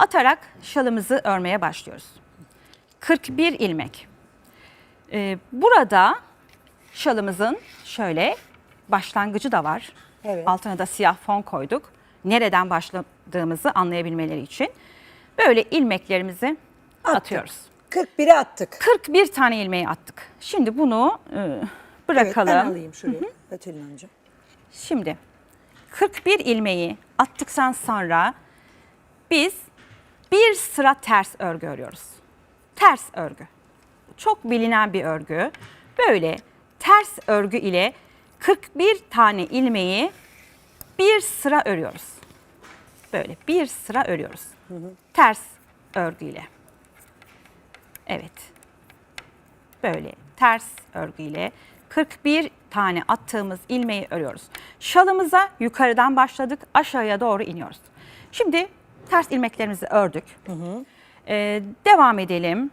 atarak şalımızı örmeye başlıyoruz. 41 ilmek. Ee, burada şalımızın şöyle başlangıcı da var. Evet. Altına da siyah fon koyduk. Nereden başladığımızı anlayabilmeleri için. Böyle ilmeklerimizi Attık. atıyoruz. 41'i attık. 41 tane ilmeği attık. Şimdi bunu e, Evet, bırakalım. ben alayım şuraya. Betül Hanımcığım. Şimdi 41 ilmeği attıktan sonra biz bir sıra ters örgü örüyoruz. Ters örgü. Çok bilinen bir örgü. Böyle ters örgü ile 41 tane ilmeği bir sıra örüyoruz. Böyle bir sıra örüyoruz. Ters örgüyle. Evet böyle ters örgüyle 41 tane attığımız ilmeği örüyoruz. Şalımıza yukarıdan başladık aşağıya doğru iniyoruz. Şimdi ters ilmeklerimizi ördük. Ee, devam edelim.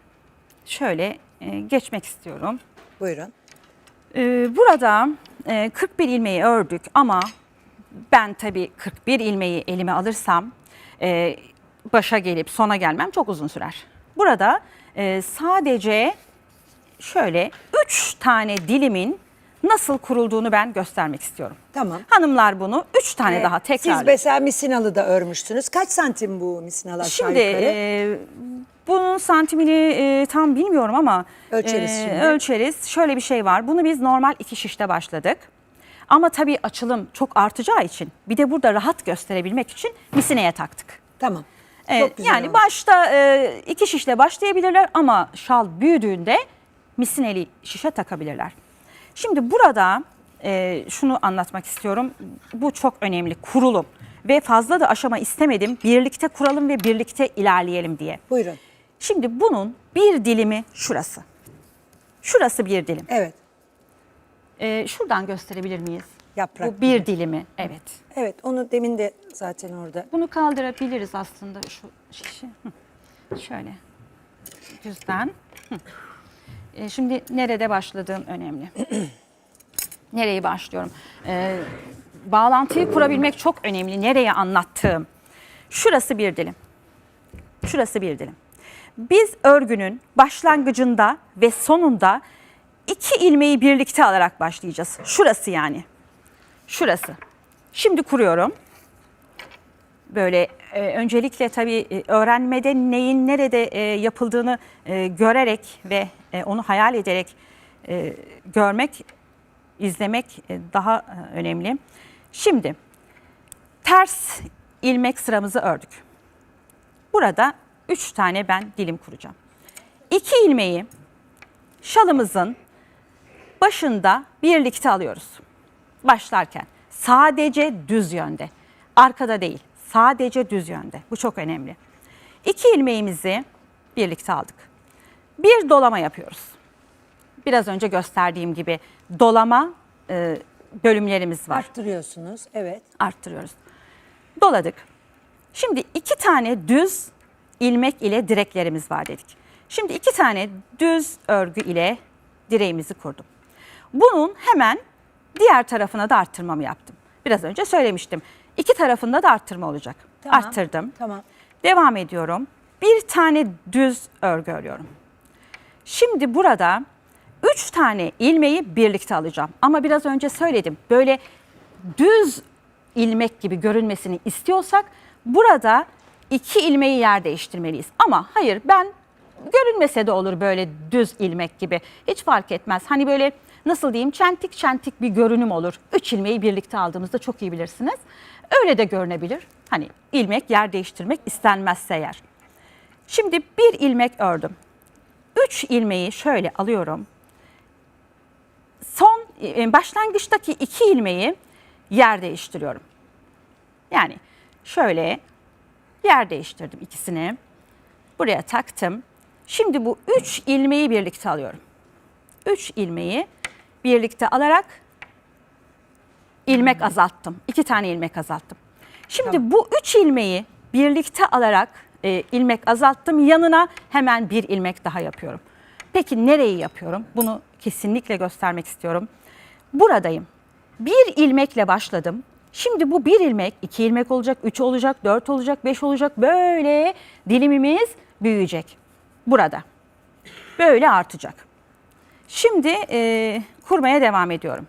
Şöyle e, geçmek istiyorum. Buyurun. Ee, burada e, 41 ilmeği ördük ama ben tabii 41 ilmeği elime alırsam e, başa gelip sona gelmem çok uzun sürer. Burada e, sadece şöyle 3 tane dilimin nasıl kurulduğunu ben göstermek istiyorum. Tamam. Hanımlar bunu 3 tane Ee, daha Siz tekrarlayın. mesela misinalı da örmüştünüz. Kaç santim bu misinalı aşağı Şimdi yukarı? e, bunun santimini e, tam bilmiyorum ama Ölçeriz e, şimdi. ölçeriz. Şöyle bir şey var. Bunu biz normal iki şişte başladık. Ama tabii açılım çok artacağı için bir de burada rahat gösterebilmek için misineye taktık. Tamam. Evet, Çok güzel yani oldu. başta e, iki şişle başlayabilirler ama şal büyüdüğünde misineli şişe takabilirler. Şimdi burada e, şunu anlatmak istiyorum. Bu çok önemli. Kurulum. Ve fazla da aşama istemedim. Birlikte kuralım ve birlikte ilerleyelim diye. Buyurun. Şimdi bunun bir dilimi şurası. Şurası bir dilim. Evet. E, şuradan gösterebilir miyiz? Yaprak Bu bir dilimi. Evet. Evet onu demin de zaten orada. Bunu kaldırabiliriz aslında şu şişi. Hı. Şöyle. Düzden. Hı. E, şimdi nerede başladığım önemli. Nereyi başlıyorum? E, bağlantıyı kurabilmek çok önemli. Nereye anlattığım. Şurası bir dilim. Şurası bir dilim. Biz örgünün başlangıcında ve sonunda iki ilmeği birlikte alarak başlayacağız. Şurası yani. Şurası. Şimdi kuruyorum böyle e, öncelikle tabii e, öğrenmede neyin nerede e, yapıldığını e, görerek ve e, onu hayal ederek e, görmek, izlemek e, daha e, önemli. Şimdi ters ilmek sıramızı ördük. Burada üç tane ben dilim kuracağım. İki ilmeği şalımızın başında birlikte alıyoruz. Başlarken sadece düz yönde. Arkada değil. Sadece düz yönde. Bu çok önemli. İki ilmeğimizi birlikte aldık. Bir dolama yapıyoruz. Biraz önce gösterdiğim gibi dolama e, bölümlerimiz var Arttırıyorsunuz. Evet. arttırıyoruz. Doladık. Şimdi iki tane düz ilmek ile direklerimiz var dedik. Şimdi iki tane düz örgü ile direğimizi kurdum. Bunun hemen diğer tarafına da arttırmamı yaptım. Biraz önce söylemiştim. İki tarafında da arttırma olacak. Tamam, Arttırdım. tamam. Devam ediyorum. Bir tane düz örgü örüyorum. Şimdi burada üç tane ilmeği birlikte alacağım. Ama biraz önce söyledim. Böyle düz ilmek gibi görünmesini istiyorsak burada iki ilmeği yer değiştirmeliyiz. Ama hayır ben görünmese de olur böyle düz ilmek gibi. Hiç fark etmez. Hani böyle nasıl diyeyim çentik çentik bir görünüm olur. Üç ilmeği birlikte aldığımızda çok iyi bilirsiniz. Öyle de görünebilir. Hani ilmek yer değiştirmek istenmezse eğer. Şimdi bir ilmek ördüm. Üç ilmeği şöyle alıyorum. Son e, başlangıçtaki iki ilmeği yer değiştiriyorum. Yani şöyle yer değiştirdim ikisini. Buraya taktım. Şimdi bu üç ilmeği birlikte alıyorum. Üç ilmeği birlikte alarak ilmek azalttım. İki tane ilmek azalttım. Şimdi bu üç ilmeği birlikte alarak e, ilmek azalttım. Yanına hemen bir ilmek daha yapıyorum. Peki nereyi yapıyorum? Bunu kesinlikle göstermek istiyorum. Buradayım. Bir ilmekle başladım. Şimdi bu bir ilmek, iki ilmek olacak, üç olacak, dört olacak, beş olacak. Böyle dilimimiz büyüyecek burada. Böyle artacak. Şimdi e, kurmaya devam ediyorum.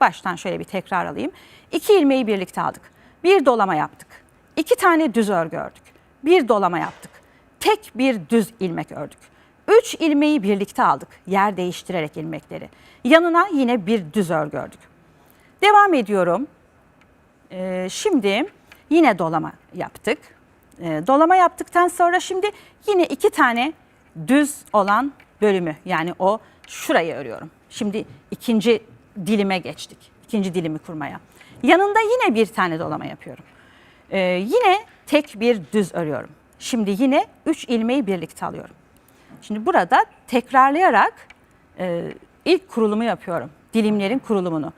Baştan şöyle bir tekrar alayım. İki ilmeği birlikte aldık. Bir dolama yaptık. İki tane düz örgü ördük. Bir dolama yaptık. Tek bir düz ilmek ördük. Üç ilmeği birlikte aldık. Yer değiştirerek ilmekleri. Yanına yine bir düz örgü ördük. Devam ediyorum. Ee, şimdi yine dolama yaptık. Ee, dolama yaptıktan sonra şimdi yine iki tane düz olan bölümü yani o şurayı örüyorum. Şimdi ikinci dilime geçtik. İkinci dilimi kurmaya. Yanında yine bir tane dolama yapıyorum. Ee, yine tek bir düz örüyorum. Şimdi yine üç ilmeği birlikte alıyorum. Şimdi burada tekrarlayarak e, ilk kurulumu yapıyorum. Dilimlerin kurulumunu.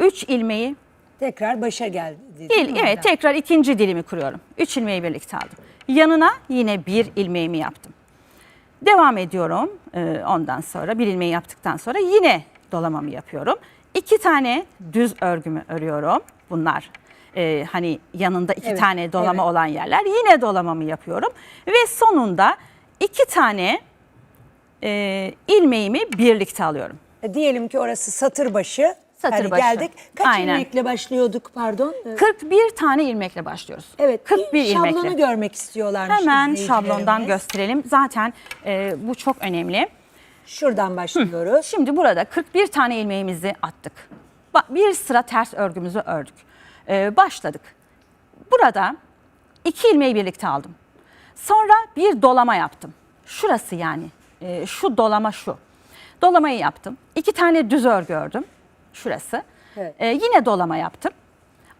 Üç ilmeği Tekrar başa geldi. İl, evet tekrar ikinci dilimi kuruyorum. Üç ilmeği birlikte aldım. Yanına yine bir ilmeğimi yaptım. Devam ediyorum Ee, ondan sonra bir ilmeği yaptıktan sonra yine dolamamı yapıyorum. İki tane düz örgümü örüyorum. Bunlar e, hani yanında iki Evet, tane dolama olan yerler. Yine dolamamı yapıyorum. Ve sonunda iki tane e, ilmeğimi birlikte alıyorum. E, Diyelim ki orası satır başı. Satır Hani başı. geldik. Kaç Aynen. ilmekle başlıyorduk pardon? E, 41 tane ilmekle başlıyoruz. Evet. 41 bir ilmekle. şablonu görmek istiyorlarmış Hemen şablondan gösterelim. Zaten e, bu çok önemli. Şuradan başlıyoruz. Şimdi burada 41 tane ilmeğimizi attık. Bir sıra ters örgümüzü ördük. E, başladık. Burada iki ilmeği birlikte aldım. Sonra bir dolama yaptım. Şurası yani. e, şu dolama şu. Dolamayı yaptım. İki tane düz örgü ördüm. Şurası. Evet. E, yine dolama yaptım.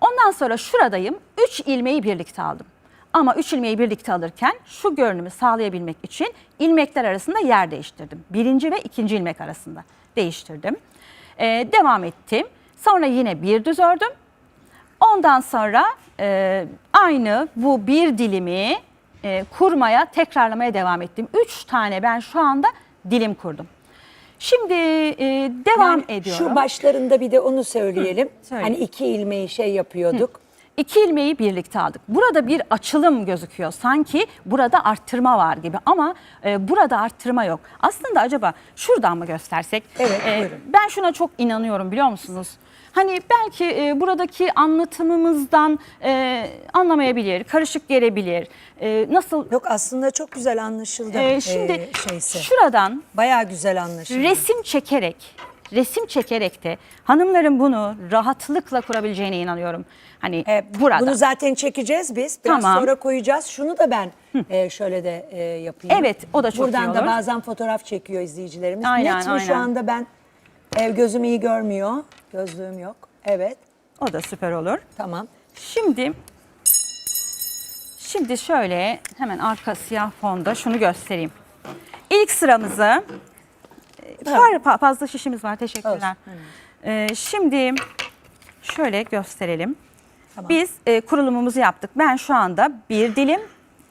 Ondan sonra şuradayım. Üç ilmeği birlikte aldım. Ama üç ilmeği birlikte alırken şu görünümü sağlayabilmek için ilmekler arasında yer değiştirdim. Birinci ve ikinci ilmek arasında değiştirdim. E, devam ettim. Sonra yine bir düz ördüm. Ondan sonra e, aynı bu bir dilimi e, kurmaya, tekrarlamaya devam ettim. Üç tane ben şu anda dilim kurdum. Şimdi e, devam Yani ediyorum. Şu başlarında bir de onu söyleyelim. söyle. hani iki ilmeği şey yapıyorduk. İki ilmeği birlikte aldık. Burada bir açılım gözüküyor. Sanki burada arttırma var gibi ama e, burada arttırma yok. Aslında acaba şuradan mı göstersek? E, Evet, buyurun. ben şuna çok inanıyorum biliyor musunuz? Hani belki e, buradaki anlatımımızdan e, anlamayabilir, karışık gelebilir. E, nasıl? Yok aslında çok güzel anlaşıldı. E, şimdi e, şeyse. şuradan Bayağı güzel anlaşıldı. resim çekerek, resim çekerek de hanımların bunu rahatlıkla kurabileceğine inanıyorum. Hani E, burada. Bunu zaten çekeceğiz biz. Biraz Tamam. sonra koyacağız. Şunu da ben e, şöyle de e, yapayım. Evet, o da çok Buradan iyi da olur. bazen fotoğraf çekiyor izleyicilerimiz. Aynen, Net mi şu aynen. anda ben e, gözüm iyi görmüyor. Gözlüğüm yok. Evet. O da süper olur. Tamam. Şimdi şimdi şöyle hemen arka siyah fonda şunu göstereyim. İlk sıramızı var fa- fazla şişimiz var teşekkürler. Ee, şimdi şöyle gösterelim. Tamam. Biz e, kurulumumuzu yaptık. Ben şu anda bir dilim,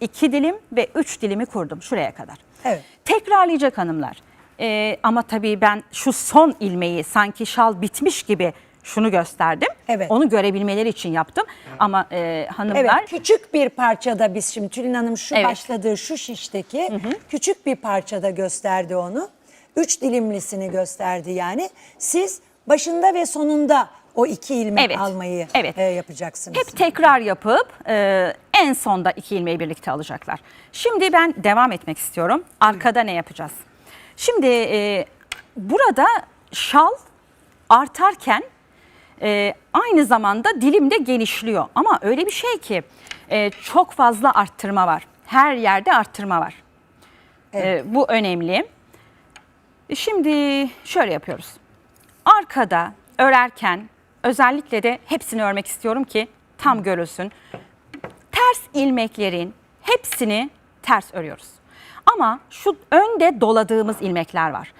iki dilim ve üç dilimi kurdum şuraya kadar. Evet. Tekrarlayacak hanımlar. Ee, ama tabii ben şu son ilmeği sanki şal bitmiş gibi şunu gösterdim. Evet. Onu görebilmeleri için yaptım. Ama e, hanımlar Evet küçük bir parçada biz şimdi Tülin Hanım şu Evet. başladığı şu şişteki küçük bir parçada gösterdi onu. Üç dilimlisini gösterdi yani. Siz başında ve sonunda o iki ilmek Evet, almayı evet. e, yapacaksınız. hep tekrar yapıp e, en sonda iki ilmeği birlikte alacaklar. Şimdi ben devam etmek istiyorum. Arkada ne yapacağız? Şimdi e, burada şal artarken e, aynı zamanda dilim de genişliyor. Ama öyle bir şey ki e, çok fazla arttırma var. Her yerde arttırma var. E, bu önemli. Şimdi şöyle yapıyoruz. Arkada örerken özellikle de hepsini örmek istiyorum ki tam görülsün. Ters ilmeklerin hepsini ters örüyoruz. Ama şu önde doladığımız ilmekler var.